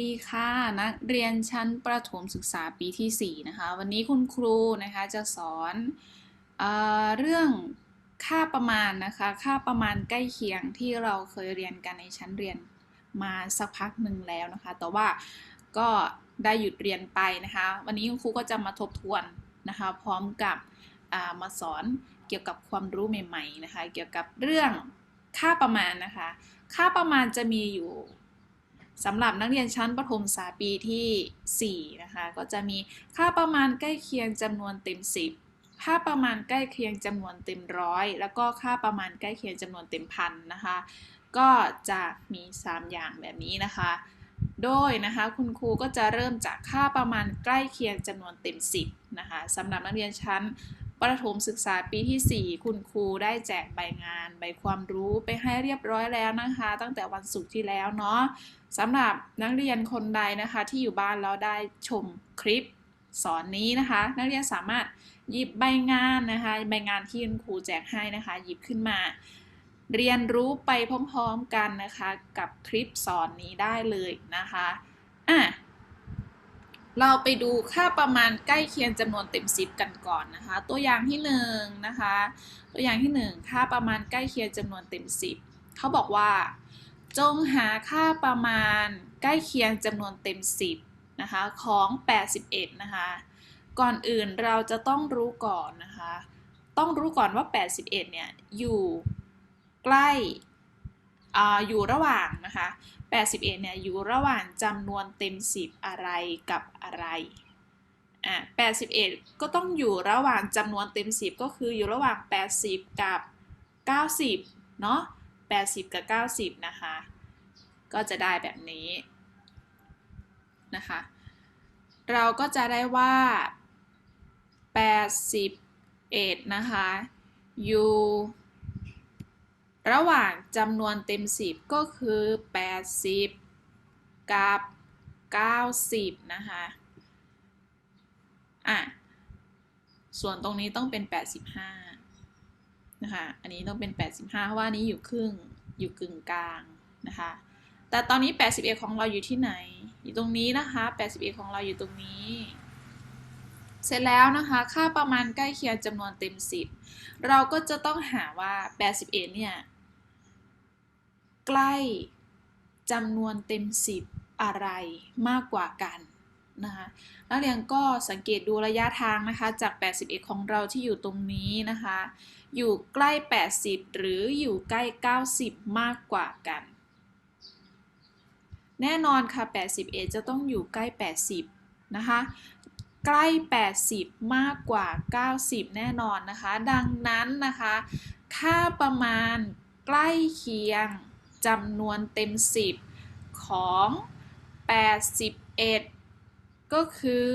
ดีค่ะนักเรียนชั้นประถมศึกษาปีที่ 4 นะคะ วันนี้คุณครูนะคะจะสอนเอเรื่องค่าประมาณนะคะ ค่าประมาณใกล้เคียงที่เราเคยเรียนกันในชั้นเรียนมาสักพักหนึ่งแล้วนะคะ แต่ว่าก็ได้หยุดเรียนไปนะคะ วันนี้คุณครูก็จะมาทบทวนนะคะ พร้อมกับามาสอนเกี่ยวกับความรู้ใหม่ ๆนะคะ เกี่ยวกับเรื่องค่าประมาณนะคะ ค่าประมาณจะมีอยู่ สำหรับนักเรียนชั้นประถมศึกษาปีที่ 4 นะคะ ก็จะมีค่าประมาณใกล้เคียงจำนวนเต็ม 10 ค่าประมาณใกล้เคียงจำนวนเต็มร้อยแล้วก็ค่าประมาณใกล้เคียงจำนวนเต็มพันนะคะ ก็จะมี 3 อย่างแบบนี้นะคะ โดยนะคะคุณครูก็จะเริ่มจากค่าประมาณใกล้เคียงจำนวนเต็ม 10 นะคะสำหรับนักเรียนชั้นประถมศึกษาปีที่ 4 คุณครูได้แจกใบงาน ใบความรู้ไปให้เรียบร้อยแล้วนะคะ ตั้งแต่วันศุกร์ที่แล้วเนาะ สำหรับนักเรียนคนใดนะคะ ที่อยู่บ้านแล้วได้ชมคลิปสอนนี้นะคะ นักเรียนสามารถหยิบใบงานนะคะ ใบงานที่คุณครูแจกให้นะคะ หยิบขึ้นมา เรียนรู้ไปพร้อมๆกันนะคะ กับคลิปสอนนี้ได้เลยนะคะอะเราไปดูค่าประมาณใกล้เคียงจำนวนเต็ม10กันก่อนนะคะ ตัวอย่างที่1นงนะคะ ตัวอย่างที่ 1 ค่าประมาณใกล้เคียงจำนวนเต็ม 10เขาบอกว่า จงหาค่าประมาณใกล้เคียงจำนวนเต็ม 10นะคะของ 81 นะคะ ก่อนอื่นเราจะต้องรู้ก่อนนะคะ ต้องรู้ก่อนว่า 81 เนี่ย อยู่ใกล้อ่าอยู่ระหว่างนะคะ 81 เนี่ยอยู่ระหว่างจำนวนเต็ม 10 อะไรกับอะไรอะ81 ก็ต้องอยู่ระหว่างจำนวนเต็ม 10 ก็คืออยู่ระหว่าง 80 กับ 90 เนาะ80 กับ 90 นะคะ ก็จะได้แบบนี้นะคะ เราก็จะได้ว่า 81 นะคะอยู่ระหว่างจำนวนเต็ม 10 ก็คือ 80 กับ 90 นะคะ อะ ส่วนตรงนี้ต้องเป็น 85 นะคะ อันนี้ต้องเป็น 85 เพราะว่านี้อยู่ครึ่ง อยู่กึ่งกลางนะคะ แต่ตอนนี้ 81 ของเราอยู่ที่ไหน อยู่ตรงนี้นะคะ 81 ของเราอยู่ตรงนี้ เสร็จแล้วนะคะ ค่าประมาณใกล้เคียงจำนวนเต็ม 10 เราก็จะต้องหาว่า 81 เนี่ยใกล้จำนวนเต็ม 10 อะไรมากกว่ากันนะคะนักเรียนก็สังเกตดูระยะทางนะคะ จาก 81 ของเราที่อยู่ตรงนี้นะคะ อยู่ใกล้ 80 หรืออยู่ใกล้ 90 มากกว่ากัน แน่นอนค่ะ 81 จะต้องอยู่ใกล้ 80 นะคะ ใกล้ 80 มากกว่า 90 แน่นอนนะคะ ดังนั้นนะคะ ค่าประมาณใกล้เคียงจำนวนเต็ม 10 ของ 81 ก็คือ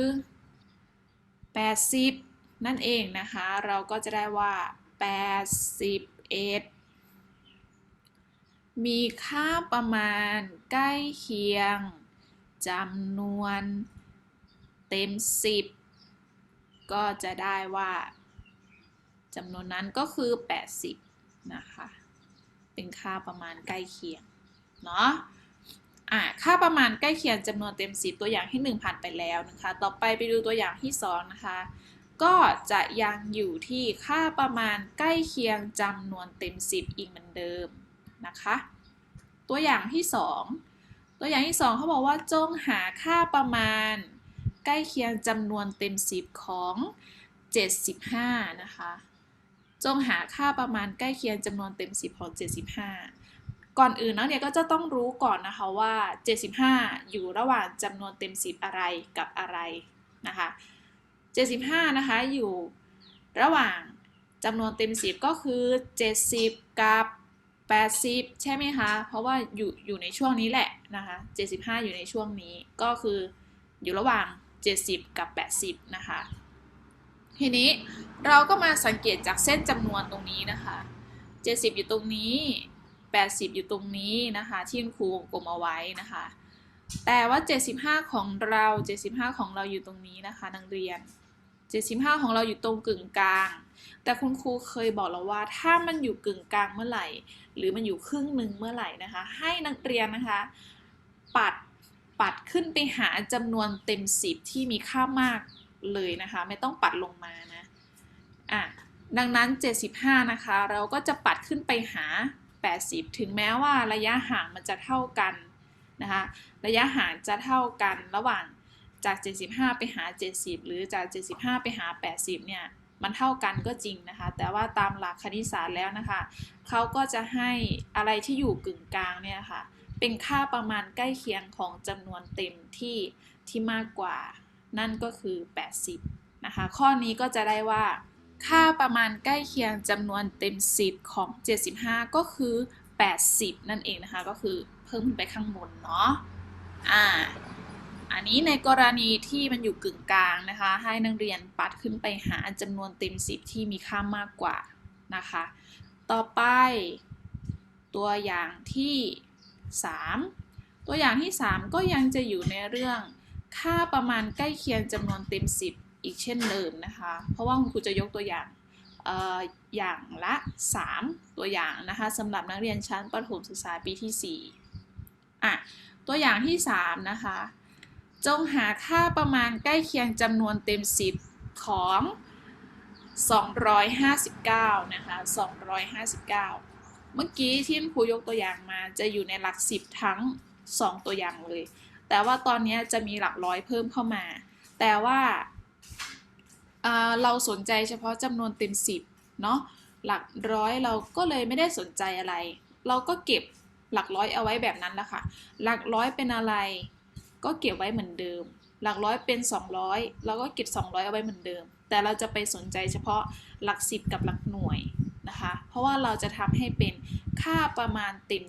80 นั่นเองนะคะ เราก็จะได้ว่า 81 มีค่าประมาณใกล้เคียงจำนวนเต็ม 10 ก็จะได้ว่าจำนวนนั้นก็คือ 80 นะคะ เป็นค่าประมาณใกล้เคียง เนาะอะค่าประมาณใกล้เคียงจำนวนเต็ม 10 ตัวอย่างที่ 1 ผ่านไปแล้วนะคะ ต่อไปไปดูตัวอย่างที่ 2 นะคะ ก็จะยังอยู่ที่ค่าประมาณใกล้เคียงจำนวนเต็ม 10 อีกเหมือนเดิม นะคะ ตัวอย่างที่ 2 ตัวอย่างที่ 2เขาบอกว่าจงหาค่าประมาณ ใกล้เคียงจำนวนเต็ม 10 ของ 75 นะคะ จงหาค่าประมาณใกล้เคียงจำนวนเต็ม 10 ของ 75 ก่อนอื่นนักเรียนก็จะต้องรู้ก่อนนะคะว่า 75 อยู่ระหว่างจำนวนเต็ม 10 อะไรกับอะไรนะคะ 75 นะคะอยู่ระหว่างจำนวนเต็ม 10 ก็คือ 70 กับ 80 ใช่ไหมคะ เพราะว่าอยู่อยู่ในช่วงนี้แหละนะคะ 75 อยู่ในช่วงนี้ก็คืออยู่ระหว่าง 70 กับ 80 นะคะ ทีนี้เราก็มาสังเกตจากเส้นจำนวนตรงนี้นะคะ 70 อยู่ตรงนี้ 80 อยู่ตรงนี้นะคะ ที่คุณครูวงกลมเอาไว้นะคะ แต่ว่า 75 ของเรา 75 ของเราอยู่ตรงนี้นะคะ นักเรียน 75 ของเราอยู่ตรงกึ่งกลาง แต่คุณครูเคยบอกเราว่าถ้ามันอยู่กึ่งกลางเมื่อไหร่ หรือมันอยู่ครึ่งหนึ่งเมื่อไหร่นะคะ ให้นักเรียนนะคะ ปัดปัดขึ้นไปหาจำนวนเต็ม 10 ที่มีค่ามากเลยนะคะ ไม่ต้องปัดลงมานะอะดังนั้น 75 นะคะ เราก็จะปัดขึ้นไปหา 80 ถึงแม้ว่าระยะห่างมันจะเท่ากันนะคะ ระยะห่างจะเท่ากันระหว่างจาก 75 ไปหา 70 หรือจาก 75 ไปหา 80 เนี่ย มันเท่ากันก็จริงนะคะ แต่ว่าตามหลักคณิตศาสตร์แล้วนะคะเขาก็จะให้อะไรที่อยู่กึ่งกลางเนี่ยค่ะ เป็นค่าประมาณใกล้เคียงของจำนวนเต็มที่ที่มากกว่า นั่นก็คือ 80 นะคะ ข้อนี้ก็จะได้ว่า ค่าประมาณใกล้เคียงจำนวนเต็ม 10 ของ 75 ก็คือ 80 นั่นเองนะคะ ก็คือเพิ่มขึ้นไปข้างบนเนาะอ่า อันนี้ในกรณีที่มันอยู่กึ่งกลางนะคะ ให้นักเรียนปัดขึ้นไปหาจำนวนเต็ม 10 ที่มีค่ามากกว่านะคะ ต่อไปตัวอย่างที่ 3 ตัวอย่างที่ 3 ก็ยังจะอยู่ในเรื่องค่าประมาณใกล้เคียงจำนวนเต็ม 10 อีกเช่นเดิมนะคะ เพราะว่าคุณครูจะยกตัวอย่างเอ่ออย่างละ 3 ตัวอย่างนะคะสำหรับนักเรียนชั้นประถมศึกษาปีที่4อะตัวอย่างที่ 3 นะคะ จงหาค่าประมาณใกล้เคียงจำนวนเต็ม 10 ของ 259 นะคะ 259 เมื่อกี้ที่ครูยกตัวอย่างมาจะอยู่ในหลัก 10 ทั้ง 2 ตัวอย่างเลย แต่ว่าตอนนี้จะมีหลักร้อยเพิ่มเข้ามา แต่ว่าเเราสนใจเฉพาะจำนวนเต็ม 10 เนาะหลักร้อยเราก็เลยไม่ได้สนใจอะไร เราก็เก็บหลักร้อยเอาไว้แบบนั้นแหละค่ะ หลักร้อยเป็นอะไร ก็เก็บไว้เหมือนเดิม หลักร้อยเป็น 200 เราก็เก็บ 200 เอาไว้เหมือนเดิม แต่เราจะไปสนใจเฉพาะหลัก 10 กับหลักหน่วยนะคะ เพราะว่าเราจะทำให้เป็นค่าประมาณเต็ม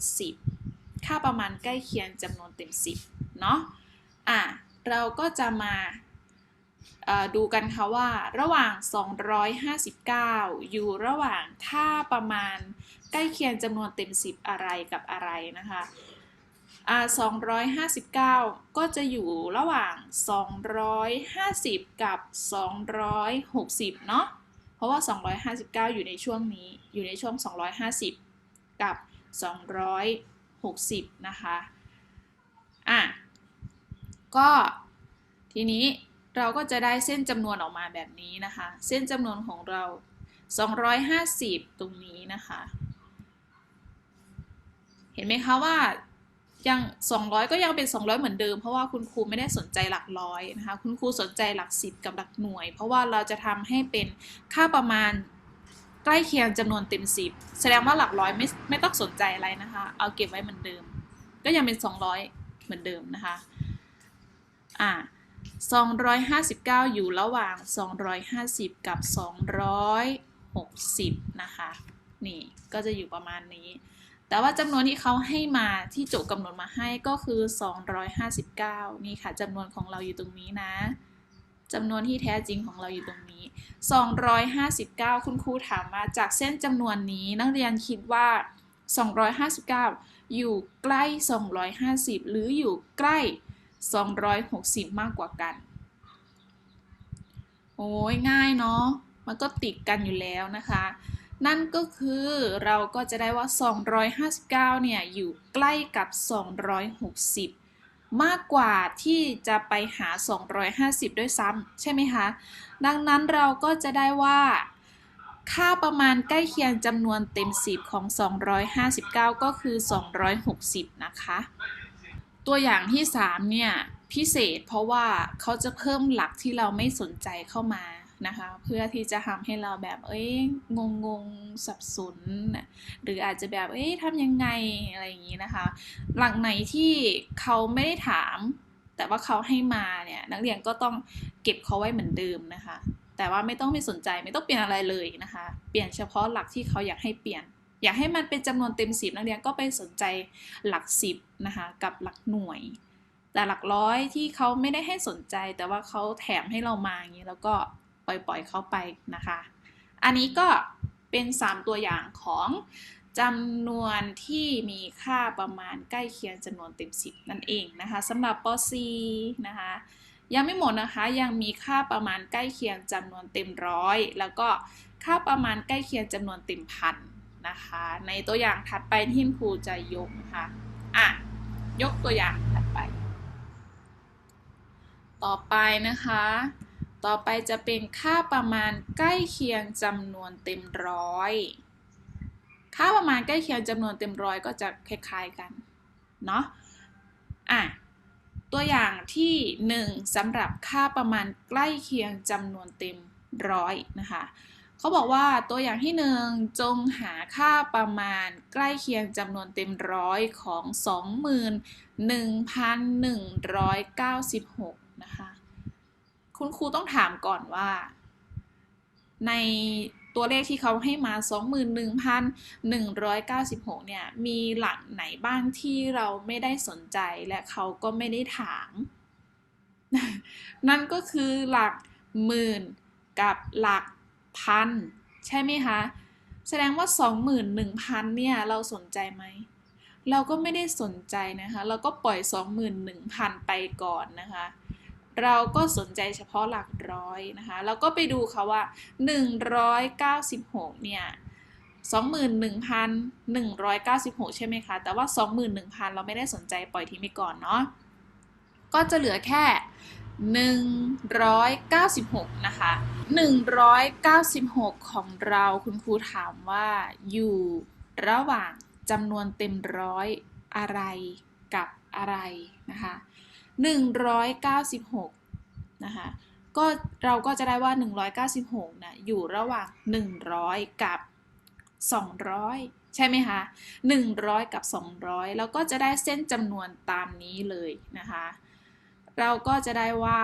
10 ค่าประมาณใกล้เคียงจำนวนเต็ม 10 เนาะอะเราก็จะมาดูกันค่ะว่าระหว่าง 259 อยู่ระหว่างค่าประมาณใกล้เคียงจำนวนเต็ม 10 อะไรกับอะไรนะคะ อ่า259 ก็จะอยู่ระหว่าง 250 กับ 260 เนาะ เพราะว่า 259 อยู่ในช่วงนี้ อยู่ในช่วง 250 กับ 260 นะคะ อะ ก็ทีนี้เราก็จะได้เส้นจำนวนออกมาแบบนี้นะคะ เส้นจำนวนของเรา 250 ตรงนี้นะคะ เห็นไหมคะว่า ยัง200 ก็ยังเป็น 200 เหมือนเดิม เพราะว่าคุณครูไม่ได้สนใจหลักร้อยนะคะ คุณครูสนใจหลัก10กับหลักหน่วย เพราะว่าเราจะทำให้เป็นค่าประมาณใกล้เคียงจำนวนเต็ม 10 แสดงว่าหลักร้อยไม่ไม่ต้องสนใจอะไรนะคะ เอาเก็บไว้เหมือนเดิม ก็ยังเป็น 200 เหมือนเดิมนะคะอ่า259 อยู่ระหว่าง 250 กับ 260 นะคะ นี่ก็จะอยู่ประมาณนี้ แต่ว่าจำนวนที่เขาให้มาที่โจทย์กำหนดมาให้ก็คือ 259 นี่ค่ะจำนวนของเราอยู่ตรงนี้นะจำนวนที่แท้จริงของเราอยู่ตรงนี้ 259 คุณครูถามมาจากเส้นจำนวนนี้นักเรียนคิดว่า 259 อยู่ใกล้ 250 หรืออยู่ใกล้ 260 มากกว่ากัน โอ้ยง่ายเนาะ มันก็ติดกันอยู่แล้วนะคะ นั่นก็คือเราก็จะได้ว่า 259 เนี่ย อยู่ใกล้กับ 260 มากกว่าที่จะไปหา 250 ด้วยซ้ำใช่ไหมคะ ดังนั้นเราก็จะได้ว่า ค่าประมาณใกล้เคียงจำนวนเต็ม 10 ของ 259 ก็คือ 260 นะคะ ตัวอย่างที่ 3 เนี่ย พิเศษเพราะว่าเขาจะเพิ่มหลักที่เราไม่สนใจเข้ามา นะคะ เพื่อที่จะทำให้เราแบบเอ้ยงงงสับสน หรืออาจจะแบบเอ้ยทำยังไงอะไรอย่างนี้นะคะ หลักไหนที่เขาไม่ได้ถาม แต่ว่าเขาให้มาเนี่ยนักเรียนก็ต้องเก็บเขาไว้เหมือนเดิมนะคะ แต่ว่าไม่ต้องไปสนใจไม่ต้องเปลี่ยนอะไรเลยนะคะ เปลี่ยนเฉพาะหลักที่เขาอยากให้เปลี่ยน อยากให้มันเป็นจำนวนเต็มสิบนักเรียนก็ไปสนใจหลักสิบนะคะกับหลักหน่วยแต่หลักร้อยที่เขาไม่ได้ให้สนใจแต่ว่าเขาแถมให้เรามาอย่างนี้แล้วก็ ปล่อยๆเขาไปนะคะ อันนี้ก็เป็น 3 ตัวอย่างของจำนวนที่มีค่าประมาณใกล้เคียงจำนวนเต็ม 10 นั่นเองนะคะสำหรับป .4 นะคะยังไม่หมดนะคะยังมีค่าประมาณใกล้เคียงจำนวนเต็มร้อยแล้วก็ค่าประมาณใกล้เคียงจำนวนเต็มพันนะคะ ในตัวอย่างถัดไปที่ครูจะยกนะคะอะยกตัวอย่างถัดไป ต่อไปนะคะ ต่อไปจะเป็นค่าประมาณใกล้เคียงจำนวนเต็มร้อย ค่าประมาณใกล้เคียงจำนวนเต็มร้อยก็จะคล้ายๆกัน เนาะอะ ตัวอย่างที่ 1สำหรับค่าประมาณใกล้เคียงจำนวนเต็มร้อยนะคะ เขาบอกว่าตัวอย่างที่ 1 จงหาค่าประมาณใกล้เคียงจำนวนเต็มร้อยของ 21,196 นะคะ คุณครูต้องถามก่อนว่า ในตัวเลขที่เขาให้มา 21,196 เนี่ย มีหลักไหนบ้างที่เราไม่ได้สนใจและเขาก็ไม่ได้ถาม นั่นก็คือหลักหมื่นกับหลักพัน ใช่ไหมคะ แสดงว่า 21,000 เนี่ย เราสนใจไหม เราก็ไม่ได้สนใจนะคะ เราก็ปล่อย 21,000 ไปก่อนนะคะ เราก็สนใจเฉพาะหลักร้อยนะคะแล้วก็ไปดูค่ะว่า 196 เนี่ย21,196 ใช่ไหมคะ แต่ว่า 21,000 เราไม่ได้สนใจปล่อยทิ้งไปก่อนเนาะ ก็จะเหลือแค่ 196 นะคะ 196 ของเราคุณครูถามว่าอยู่ระหว่างจำนวนเต็มร้อยอะไรกับอะไรนะคะ 196 นะคะ ก็เราก็จะได้ว่า 196นะอยู่ระหว่าง 100 กับ 200 ใช่ไหมคะ 100 กับ 200 แล้วก็จะได้เส้นจำนวนตามนี้เลยนะคะ เราก็จะได้ว่า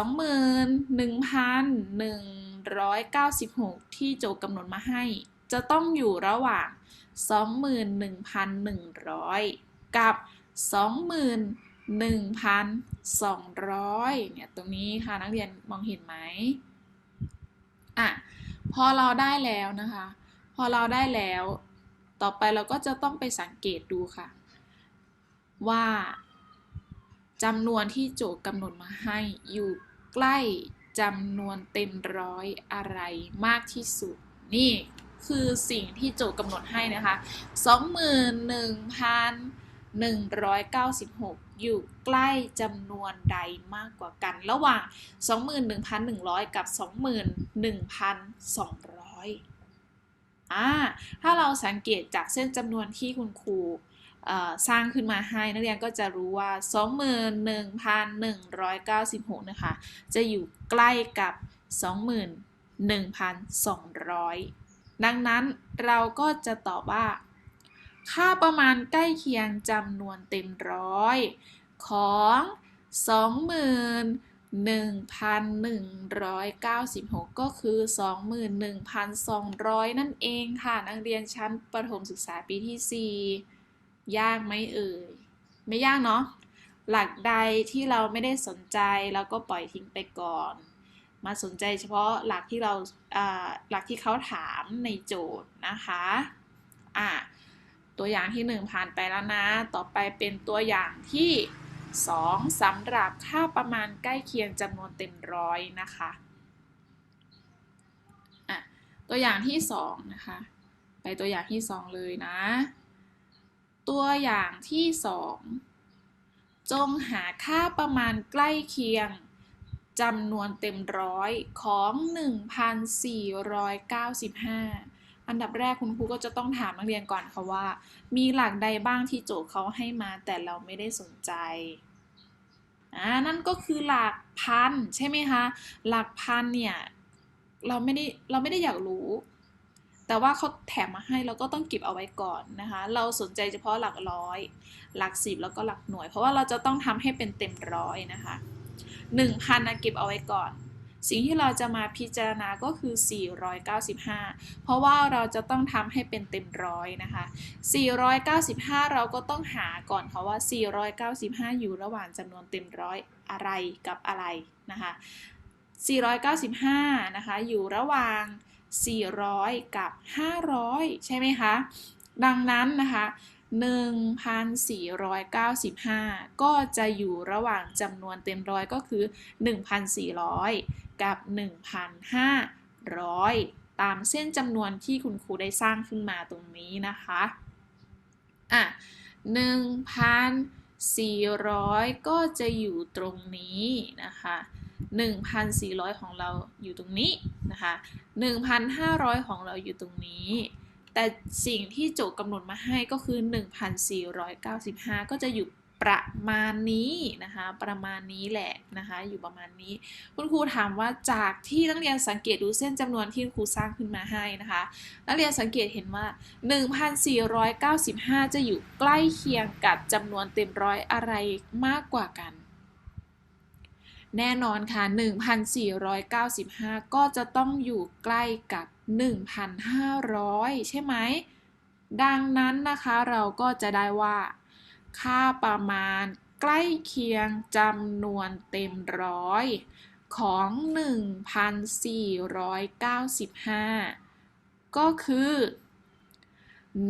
21,196 ที่โจทย์กำหนดมาให้ จะต้องอยู่ระหว่าง 21,100 กับ2 0 0 0 1,200เนี่ยตรงนี้ค่ะนักเรียนมองเห็นไหมอะพอเราได้แล้วนะคะ พอเราได้แล้ว ต่อไปเราก็จะต้องไปสังเกตดูค่ะ ว่าจำนวนที่โจทย์กำหนดมาให้อยู่ใกล้จำนวนเต็มร้อยอะไรมากที่สุด นี่คือสิ่งที่โจทย์กำหนดให้นะคะ 196 อยู่ใกล้จำนวนใดมากกว่ากัน ระหว่าง 21,100 กับ 21,200อ่าถ้าเราสังเกตจากเส้นจำนวนที่คุณครูสร้างขึ้นมาให้นักเรียนก็จะรู้ว่า 21,196 นะคะ จะอยู่ใกล้กับ 21,200 ดังนั้นเราก็จะตอบว่า ค่าประมาณใกล้เคียงจำนวนเต็มร้อยของ 21,196 ก็คือ 21,200 นั่นเองค่ะ นักเรียนชั้นประถมศึกษาปีที่ 4 ยากไหมเอ่ย ไม่ยากเนาะ หลักใดที่เราไม่ได้สนใจเราก็ปล่อยทิ้งไปก่อน มาสนใจเฉพาะหลักที่เราหลักที่เขาถามในโจทย์นะคะ อะ ตัวอย่างที่ 1 ผ่านไปแล้วนะ ต่อไปเป็นตัวอย่างที่ 2สำหรับค่าประมาณใกล้เคียงจำนวนเต็มร้อยนะคะอะตัวอย่างที่ 2 นะคะ ไปตัวอย่างที่ 2 เลยนะ ตัวอย่างที่ 2 จงหาค่าประมาณใกล้เคียงจำนวนเต็มร้อยของ 1,495 อันดับแรกคุณครูก็จะต้องถามนักเรียนก่อนค่ะว่า มีหลักใดบ้างที่โจทย์เขาให้มาแต่เราไม่ได้สนใจอ่านั่นก็คือหลักพันใช่ไหมคะ หลักพันเนี่ยเราไม่ได้เราไม่ได้อยากรู้ แต่ว่าเขาแถมมาให้เราก็ต้องเก็บเอาไว้ก่อนนะคะ เราสนใจเฉพาะหลักร้อย หลักสิบแล้วก็หลักหน่วย เพราะว่าเราจะต้องทำให้เป็นเต็มร้อยนะคะ1,000นะเก็บเอาไว้ก่อน สิ่งที่เราจะมาพิจารณาก็คือ 495 เพราะว่าเราจะต้องทำให้เป็นเต็มร้อยนะคะ 495 เราก็ต้องหาก่อนค่ะว่า 495 อยู่ระหว่างจำนวนเต็มร้อยอะไรกับอะไรนะคะ 495 นะคะอยู่ระหว่าง 400 กับ 500 ใช่ไหมคะ ดังนั้นนะคะ 1,495 ก็จะอยู่ระหว่างจำนวนเต็มร้อยก็คือ 1,400 กับ 1,500 ตามเส้นจำนวนที่คุณครูได้สร้างขึ้นมาตรงนี้นะคะ อะ400 ก็จะอยู่ตรงนี้นะคะ1,400 ของเราอยู่ตรงนี้นะคะ 1,500 ของเราอยู่ตรงนี้ แต่สิ่งที่โจทย์กำหนดมาให้ก็คือ 1,495 ก็จะอยู่ประมาณนี้นะคะ ประมาณนี้แหละนะคะ อยู่ประมาณนี้ คุณครูถามว่าจากที่นักเรียนสังเกตดูเส้นจำนวนที่ครูสร้างขึ้นมาให้นะคะ นักเรียนสังเกตเห็นว่า 1,495 จะอยู่ใกล้เคียงกับจำนวนเต็มร้อยอะไรมากกว่ากัน แน่นอนค่ะ 1,495 ก็จะต้องอยู่ใกล้กับ 1,500 ใช่ไหม ดังนั้นนะคะเราก็จะได้ว่า ค่าประมาณใกล้เคียงจำนวนเต็มร้อยของ 1,495 ก็คือ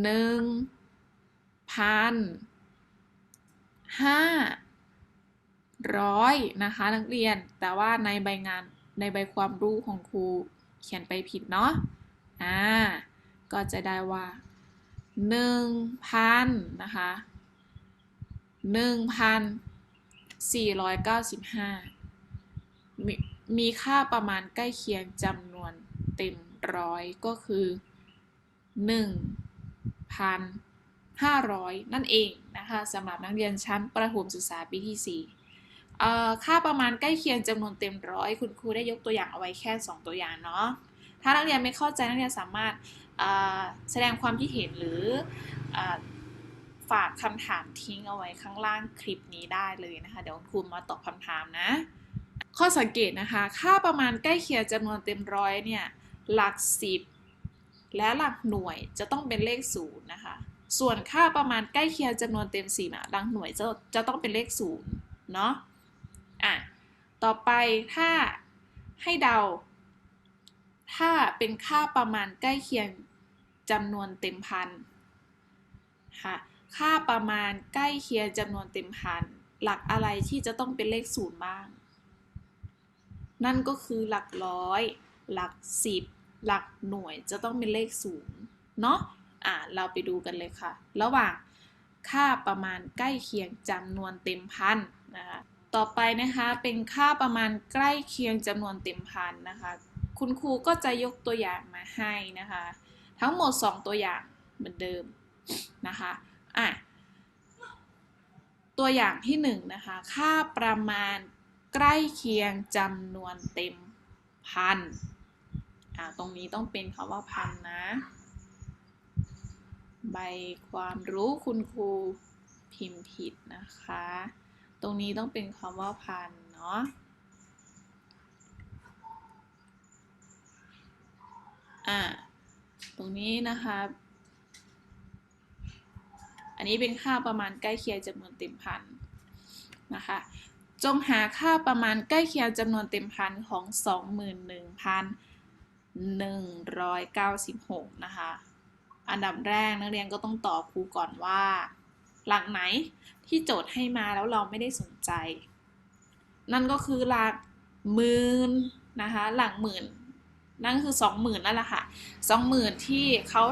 1,500นะคะนักเรียนแต่ว่าในใบงานในใบความรู้ของครู เขียนไปผิดเนาะ อ่า ก็จะได้ว่า1,000นะคะ1,495มีมีค่าประมาณใกล้เคียงจำนวนเต็มร้อยก็คือ1,500นั่นเองนะคะสำหรับนักเรียนชั้นประถมศึกษาปีที่4เอ่ ค่าประมาณใกล้เคียงจำนวนเต็มร้อยคุณครูได้ยกตัวอย่างเอาไว้แค่ 2 ตัวอย่างเนาะถ้านักเรียนไม่เข้าใจนักเรียนสามารถแสดงความคิดเห็นหรืออฝากคำถามทิ้งเอาไว้ข้างล่างคลิปนี้ได้เลยนะคะ เดี๋ยวคุณครูมาตอบคำถามนะ ข้อสังเกตนะคะ ค่าประมาณใกล้เคียงจำนวนเต็มร้อยเนี่ยหลักสิบและหลักหน่วยจะต้องเป็นเลขศูนย์นะคะ ส่วนค่าประมาณใกล้เคียงจำนวนเต็มสี่ะหลักหน่วยจะจะต้องเป็นเลขศูนย์เนาะ อะต่อไปถ้าให้เดา ถ้าเป็นค่าประมาณใกล้เคียงจำนวนเต็มพันค่ะค่าประมาณใกล้เคียงจำนวนเต็มพันหลักอะไรที่จะต้องเป็นเลขศูนย์บ้าง นั่นก็คือหลักร้อย หลักสิบ หลักหน่วยจะต้องเป็นเลขศูนย์เนาะอะเราไปดูกันเลยค่ะ ระหว่างค่าประมาณใกล้เคียงจำนวนเต็มพันนะคะ ต่อไปนะคะเป็นค่าประมาณใกล้เคียงจำนวนเต็มพันนะคะ คุณครูก็จะยกตัวอย่างมาให้นะคะ ทั้งหมด 2 ตัวอย่างเหมือนเดิมนะคะอะตัวอย่างที่1นนะคะค่าประมาณใกล้เคียงจำนวนเต็มพันอ่าตรงนี้ต้องเป็นคำว่าพันนะ ใบความรู้คุณครูพิมพ์ผิดนะคะ ตรงนี้ต้องเป็นคำว่าพันเนาะอ่าตรงนี้นะคะอันนี้เป็นค่าประมาณใกล้เคียงจำนวนเต็มพันนะคะจงหาค่าประมาณใกล้เคียงจำนวนเต็มพันของ 21,196 นะคะ อันดับแรกนักเรียนก็ต้องตอบครูก่อนว่า หลักไหน ที่โจทย์ให้มาแล้วเราไม่ได้สนใจ นั่นก็คือหลักหมื่นนะคะ หลักหมื่น นั่นคือสองหมื่นนั่นแหละค่ะสองหมื่นที่เขา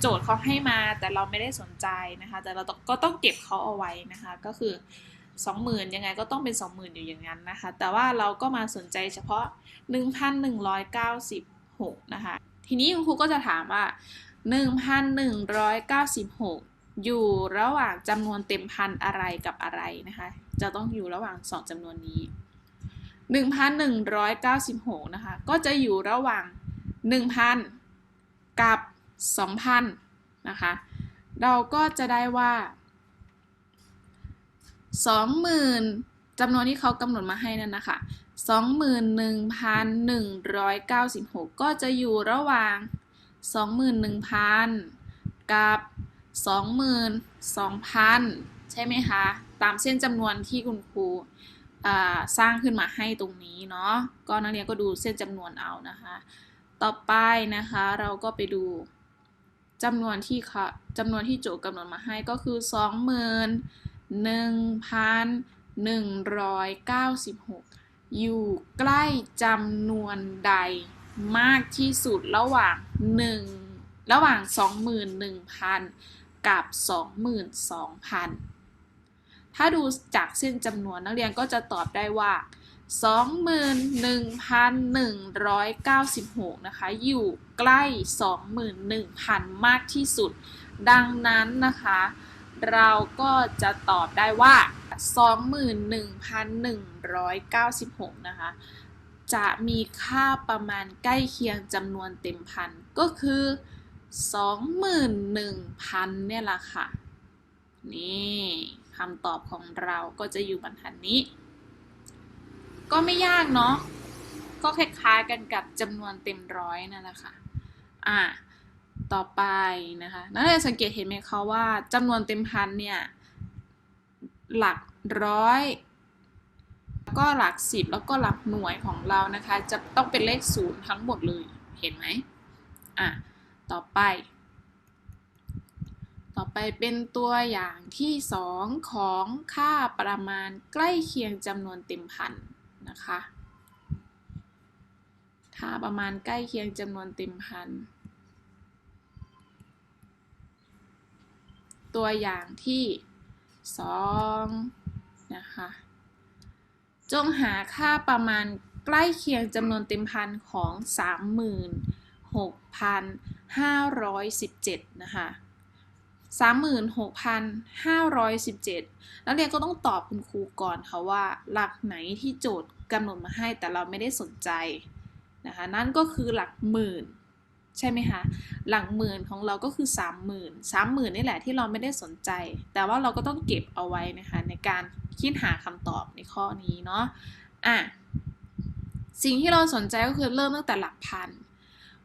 โจทย์เขาให้มาแต่เราไม่ได้สนใจนะคะ แต่เราก็ต้องเก็บเขาเอาไว้นะคะ ก็คือสองหมื่นยังไงก็ต้องเป็นสองหมื่นอยู่อย่างนั้นนะคะ แต่ว่าเราก็มาสนใจเฉพาะ1,196นะคะ ทีนี้คุณครูก็จะถามว่า1,196อยู่ อยู่ระหว่างจำนวนเต็มพันอะไรกับอะไรนะคะ จะต้องอยู่ระหว่าง 2จำนวนนี้ 1,196 นะคะ ก็จะอยู่ระหว่าง 1,000 กับ 2,000 นะคะ เราก็จะได้ว่า 20,000จำนวนที่เขากำหนดมาให้นั่นนะคะ 21,196 ก็จะอยู่ระหว่าง 21,000 กับ 22,000 ใช่ไหมคะ ตามเส้นจำนวนที่คุณครูสร้างขึ้นมาให้ตรงนี้เนาะ ก็นักเรียนก็ดูเส้นจำนวนเอานะคะ ต่อไปนะคะเราก็ไปดูจำนวนที่ค่ะจำนวนที่โจทย์กำหนดมาให้ก็คือ 21,196 อยู่ใกล้จำนวนใดมากที่สุดระหว่าง 1 ระหว่าง 21,000 กับ 22,000 ถ้าดูจากเส้นจำนวนนักเรียนก็จะตอบได้ว่า 21,196 นะคะ อยู่ใกล้ 21,000 มากที่สุด ดังนั้นนะคะ เราก็จะตอบได้ว่า 21,196 นะคะจะมีค่าประมาณใกล้เคียงจำนวนเต็มพันก็คือ 21,000 เนี่ยแหละค่ะ นี่คำตอบของเราก็จะอยู่บรรทัดนี้ ก็ไม่ยากเนาะ ก็คล้ายๆกันกับจำนวนเต็มร้อยนั่นแหละค่ะ อะ ต่อไปนะคะนักเรียนสังเกตเห็นไหมคะว่าจำนวนเต็มพันเนี่ย หลักร้อยแล้วก็หลักสิบแล้วก็หลักหน่วยของเรานะคะ จะต้องเป็นเลขศูนย์ทั้งหมดเลย เห็นไหมอะ ต่อไป ต่อไปเป็นตัวอย่างที่ 2 ของค่าประมาณใกล้เคียงจำนวนเต็มพันนะคะค่าประมาณใกล้เคียงจำนวนเต็มพัน ตัวอย่างที่ 2 นะคะ จงหาค่าประมาณใกล้เคียงจำนวนเต็มพันของ 36,517 นะคะ36,517แล้วเรียนก็ต้องตอบคุณครูก่อนค่ะว่า หลักไหนที่โจทย์กำหนดมาให้แต่เราไม่ได้สนใจนะคะนั่นก็คือหลักหมื่น ใช่ไหมคะ หลักหมื่นของเราก็คือ 30,000 30,000นี่แหละที่เราไม่ได้สนใจ แต่ว่าเราก็ต้องเก็บเอาไว้นะคะในการคิดหาคำตอบในข้อนี้เนาะอะสิ่งที่เราสนใจก็คือเริ่มตั้งแต่หลักพัน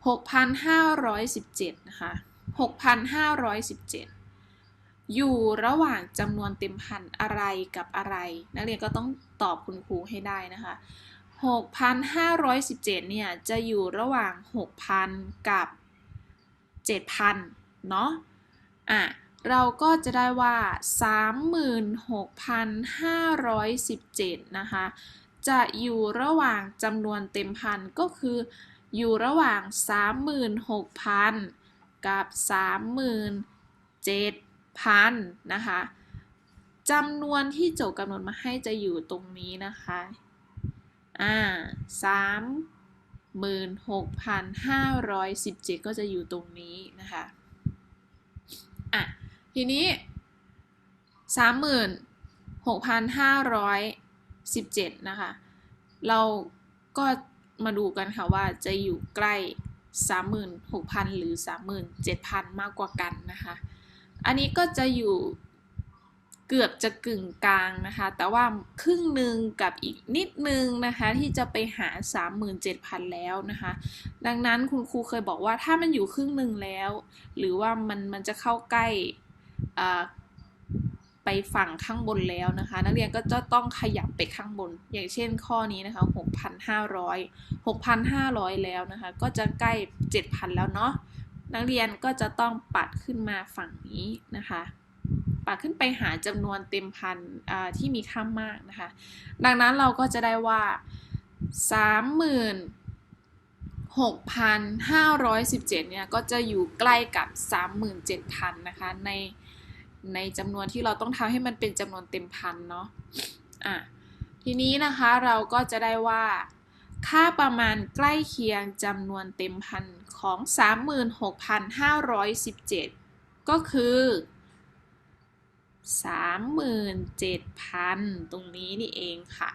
6,517 นะคะ 6,517 อยู่ระหว่างจำนวนเต็มพันอะไรกับอะไร นักเรียนก็ต้องตอบคุณครูให้ได้นะคะ 6,517 เนี่ย จะอยู่ระหว่าง 6,000 กับ 7,000 เนาะอะ เราก็จะได้ว่า 36,517 นะคะ จะอยู่ระหว่างจำนวนเต็มพันก็คือ อยู่ระหว่าง 36,000 กับ 37,000 นะคะจำนวนที่โจทย์กำหนดมาให้จะอยู่ตรงนี้นะคะ อ่าสามหมื่นหกพันห้าร้อยสิบเจ็ดก็จะอยู่ตรงนี้นะคะ อะ ทีนี้สามหมื่นหกพันห้าร้อยสิบเจ็ดนะคะ เราก็ มาดูกันค่ะว่าจะอยู่ใกล้สามหมื่นหกพันหรือสามหมื่นเจ็ดพันมากกว่ากันนะคะ อันนี้ก็จะอยู่เกือบจะกึ่งกลางนะคะ แต่ว่าครึ่งหนึ่งกับอีกนิดนึงนะคะ ที่จะไปหา 37,000 แล้วนะคะ ดังนั้นคุณครูเคยบอกว่าถ้ามันอยู่ครึ่งหนึ่งแล้ว หรือว่ามันมันจะเข้าใกล้ ไปฝั่งข้างบนแล้วนะคะ นักเรียนก็จะต้องขยับไปข้างบน อย่างเช่นข้อนี้นะคะ 6,500 6,500 แล้วนะคะ ก็จะใกล้ 7,000 แล้วเนาะนักเรียนก็จะต้องปัดขึ้นมาฝั่งนี้นะคะ ปัดขึ้นไปหาจำนวนเต็มพันที่มีค่ามากนะคะ ดังนั้นเราก็จะได้ว่า36,517เนี่ยก็จะอยู่ใกล้กับ 37,000นะคะใน ในจำนวนที่เราต้องทำให้มันเป็นจำนวนเต็มพันเนาะอะทีนี้นะคะเราก็จะได้ว่า ค่าประมาณใกล้เคียงจำนวนเต็มพันของ 36,517 ก็คือ 37,000 ตรงนี้นี่เองค่ะ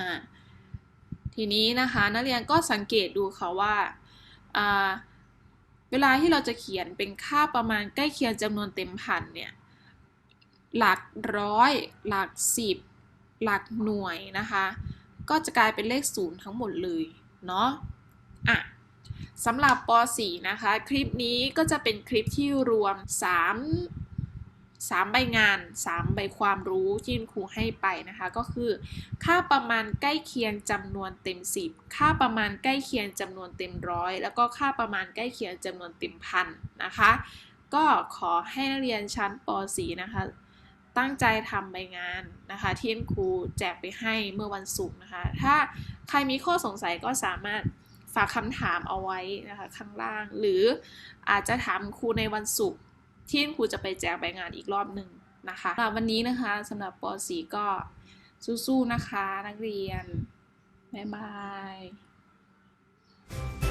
อ่าทีนี้นะคะนักเรียนก็สังเกตดูค่ะว่า เวลาที่เราจะเขียนเป็นค่าประมาณใกล้เคียงจำนวนเต็มพันเนี่ย หลักร้อย หลักสิบ หลักหน่วยนะคะ ก็จะกลายเป็นเลขศูนย์ทั้งหมดเลยเนาะ อะสำหรับป .4 นะคะ คลิปนี้ก็จะเป็นคลิปที่รวม 3 3 ใบงาน 3 ใบความรู้ที่ครูให้ไปนะคะ ก็คือ ค่าประมาณใกล้เคียงจำนวนเต็ม 10 ค่าประมาณใกล้เคียงจำนวนเต็มร้อยแล้วก็ค่าประมาณใกล้เคียงจำนวนเต็มพันนะคะ ก็ขอให้นักเรียนชั้นป .4 นะคะ ตั้งใจทำใบงานนะคะ ที่ครูแจกไปให้เมื่อวันศุกร์นะคะ ถ้าใครมีข้อสงสัยก็สามารถฝากคำถามเอาไว้นะคะข้างล่าง หรืออาจจะถามครูในวันศุกร์ ที่ครูจะไปแจกใบงานอีกรอบหนึ่งนะคะสำหรับวันนี้นะคะสำหรับป .4 ก็สู้ๆนะคะนักเรียน บ๊ายบาย